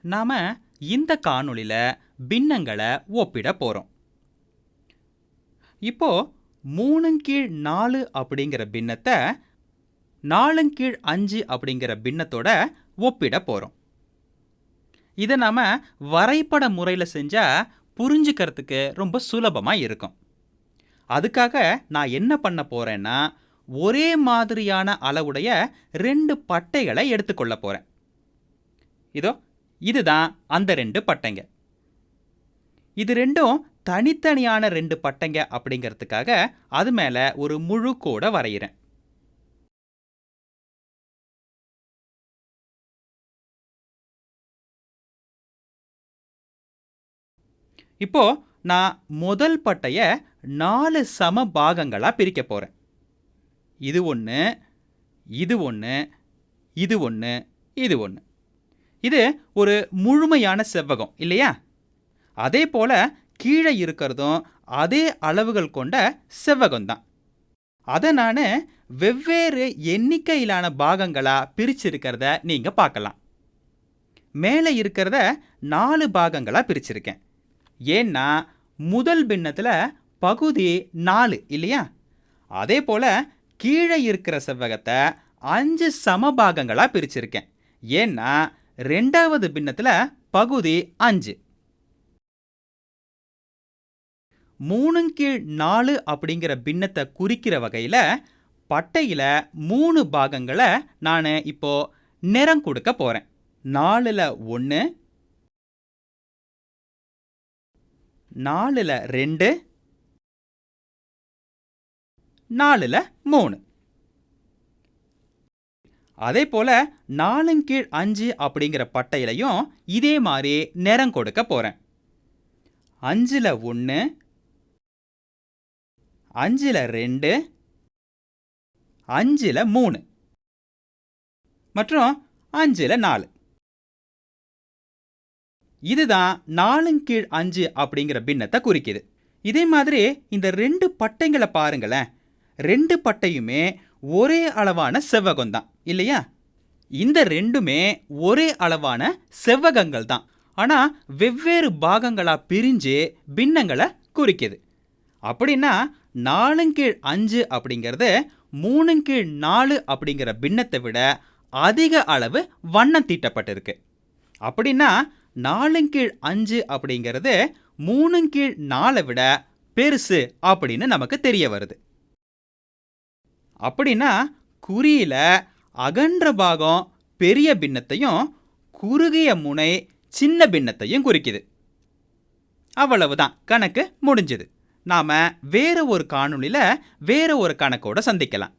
நாம இந்த காணொளியில் பின்னங்களை ஒப்பிட போகிறோம் இப்போ மூணுங்கீழ் நாலு அப்படிங்கிற பின்னத்தை நாலுங்கீழ் அஞ்சு அப்படிங்கிற பின்னத்தோட ஒப்பிட போகிறோம் இதை நாம் வரைபட முறையில் செஞ்சால் புரிஞ்சுக்கிறதுக்கு ரொம்ப சுலபமாக இருக்கும். அதுக்காக நான் என்ன பண்ண போகிறேன்னா ஒரே மாதிரியான அளவுடைய ரெண்டு பட்டைகளை எடுத்துக்கொள்ள போகிறேன் இதோ இதுதான் அந்த ரெண்டு பட்டைங்க. இது ரெண்டும் தனித்தனியான ரெண்டு பட்டைங்க அப்படிங்கிறதுக்காக அது மேலே ஒரு முழு கோடை வரைகிறேன் இப்போ நான் முதல் பட்டைய நாலு சம பாகங்களாக பிரிக்க போகிறேன் இது ஒன்று இது ஒன்று இது ஒன்று இது ஒன்று இது ஒரு முழுமையான செவ்வகம் இல்லையா? அதே போல் கீழே இருக்கிறதும் அதே அளவுகள் கொண்ட செவ்வகம்தான். அதை நான் வெவ்வேறு எண்ணிக்கையிலான பாகங்களாக பிரிச்சிருக்கிறத நீங்கள் பார்க்கலாம். மேலே இருக்கிறத நாலு பாகங்களாக பிரிச்சிருக்கேன். ஏன்னா முதல் பின்னத்தில் பகுதி நாலு இல்லையா? அதே போல் கீழே இருக்கிற செவ்வகத்தை அஞ்சு சம பாகங்களாக பிரிச்சிருக்கேன். ஏன்னா ரெண்டாவது பின்னத்தில் பகுதி அஞ்சு. மூணு கீழ் நாலு அப்படிங்கிற பின்னத்தை குறிக்கிற வகையில் பட்டையில் மூணு பாகங்களை நான் இப்போ நிறம் கொடுக்க போகிறேன் நாலில் ஒன்று நாலில் ரெண்டு நாலில் மூணு. அதே போல் நாலங்கீழ் அஞ்சு அப்படிங்கிற பட்டையிலையும் இதே மாதிரி நிறம் கொடுக்க போகிறேன் அஞ்சில் ஒன்று அஞ்சில் ரெண்டு அஞ்சில் மூணு மற்றும் அஞ்சில் நாலு. இதுதான் நாலுங் கீழ் அஞ்சு அப்படிங்கிற பின்னத்தை குறிக்குது. இதே மாதிரி இந்த ரெண்டு பட்டைங்களை பாருங்களேன். ரெண்டு பட்டையுமே ஒரே அளவான செவ்வகம் தான் இல்லையா? இந்த ரெண்டுமே ஒரே அளவான செவ்வகங்கள் தான். ஆனால் வெவ்வேறு பாகங்களாக பிரிஞ்சு பின்னங்களை குறிக்குது. அப்படின்னா நாலுங்கீழ் அஞ்சு அப்படிங்கிறது மூணுங்கீழ் நாலு அப்படிங்கிற பின்னத்தை விட அதிக அளவு வண்ணம் தீட்டப்பட்டிருக்கு. அப்படின்னா நாலுங்கீழ் அஞ்சு அப்படிங்கிறது மூணுங்கீழ் நாலை விட பெருசு அப்படின்னு நமக்கு தெரிய வருது. அப்படின்னா குறியில அகன்ற பாகம் பெரிய பின்னத்தையும் குறுகிய முனை சின்ன பின்னத்தையும் குறிக்குது. அவ்வளவுதான். கணக்கு முடிஞ்சது. நாம வேற ஒரு காணொளியில வேற ஒரு கணக்கோட சந்திக்கலாம்.